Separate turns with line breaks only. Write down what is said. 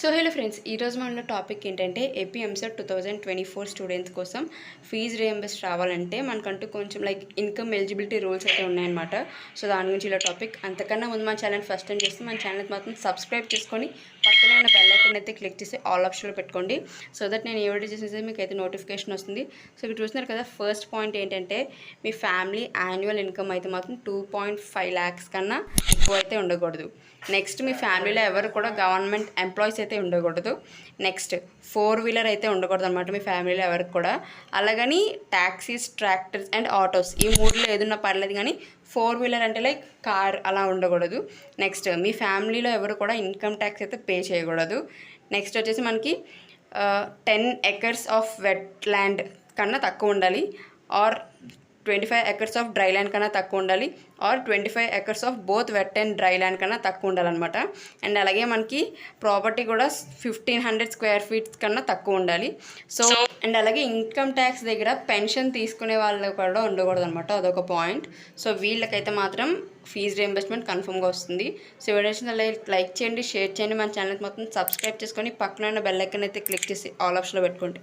So hello friends ఈరోజు మన topic ఏంటంటే AP EAMCET two thousand twenty four students కోసం ఫీజు రియంబర్స్ రావాలంటే మనకంటూ కొంచెం లైక్ ఇన్కమ్ ఎలిజిబిలిటీ రూల్స్ అయితే ఉన్నాయన్నమాట. సో దాని గురించి ఇలా టాపిక్. అంతకన్నా ముందు మన ఛానల్ ఫస్ట్ టైం చేస్తే మన ఛానల్ మాత్రం సబ్స్క్రైబ్ చేసుకొని పక్కనే ఉన్న బెల్ ఐకన్ అయితే క్లిక్ చేసి ఆల్ ఆప్షన్లో పెట్టుకోండి. సో దట్ నేను ఏ వీడియో చేసేసి మీకు అయితే నోటిఫికేషన్ వస్తుంది. సో ఇక్కడ చూస్తున్నారు కదా ఫస్ట్ పాయింట్ ఏంటంటే మీ ఫ్యామిలీ యాన్యువల్ ఇన్కమ్ అయితే మాత్రం టూ పాయింట్ ఫైవ్ ల్యాక్స్ కన్నా ఎక్కువ అయితే ఉండకూడదు. నెక్స్ట్ మీ ఫ్యామిలీలో ఎవరు కూడా గవర్నమెంట్ ఎంప్లాయీస్ అయితే ఉండకూడదు. నెక్స్ట్ ఫోర్ వీలర్ అయితే ఉండకూడదు అనమాట మీ ఫ్యామిలీలో ఎవరికి కూడా. అలాగని ట్యాక్సీస్ ట్రాక్టర్స్ అండ్ ఆటోస్ ఈ మూడులో ఏదన్నా పర్లేదు కానీ ఫోర్ వీలర్ అంటే లైక్ కార్ అలా ఉండకూడదు. నెక్స్ట్ మీ ఫ్యామిలీలో ఎవరు కూడా ఇన్కమ్ ట్యాక్స్ అయితే పే చేయకూడదు. నెక్స్ట్ వచ్చేసి మనకి ten acres of wet land కన్నా తక్కువ ఉండాలి. Or twenty five acres of dry land కన్నా తక్కువ ఉండాలి or twenty five acres of both wet and dry land కన్నా తక్కువ ఉండాలన్నమాట. అండ్ అలాగే మనకి ప్రాపర్టీ కూడా ఫిఫ్టీన్ హండ్రెడ్ స్క్వేర్ ఫీట్స్ కన్నా తక్కువ ఉండాలి. సో అండ్ అలాగే ఇన్కమ్ ట్యాక్స్ దగ్గర పెన్షన్ తీసుకునే వాళ్ళు కూడా ఉండకూడదు అనమాట అదొక పాయింట్. సో వీళ్ళకైతే మాత్రం ఫీజు రియంబర్స్మెంట్ కన్ఫర్మ్గా వస్తుంది. సో వీడియోస్ లైక్ చేయండి షేర్ చేయండి. మన ఛానల్ మొత్తం సబ్స్క్రైబ్ చేసుకొని పక్కన ఉన్న బెల్ ఐకన్ అయితే క్లిక్ చేసి ఆల్ ఆప్షన్లో పెట్టుకోండి.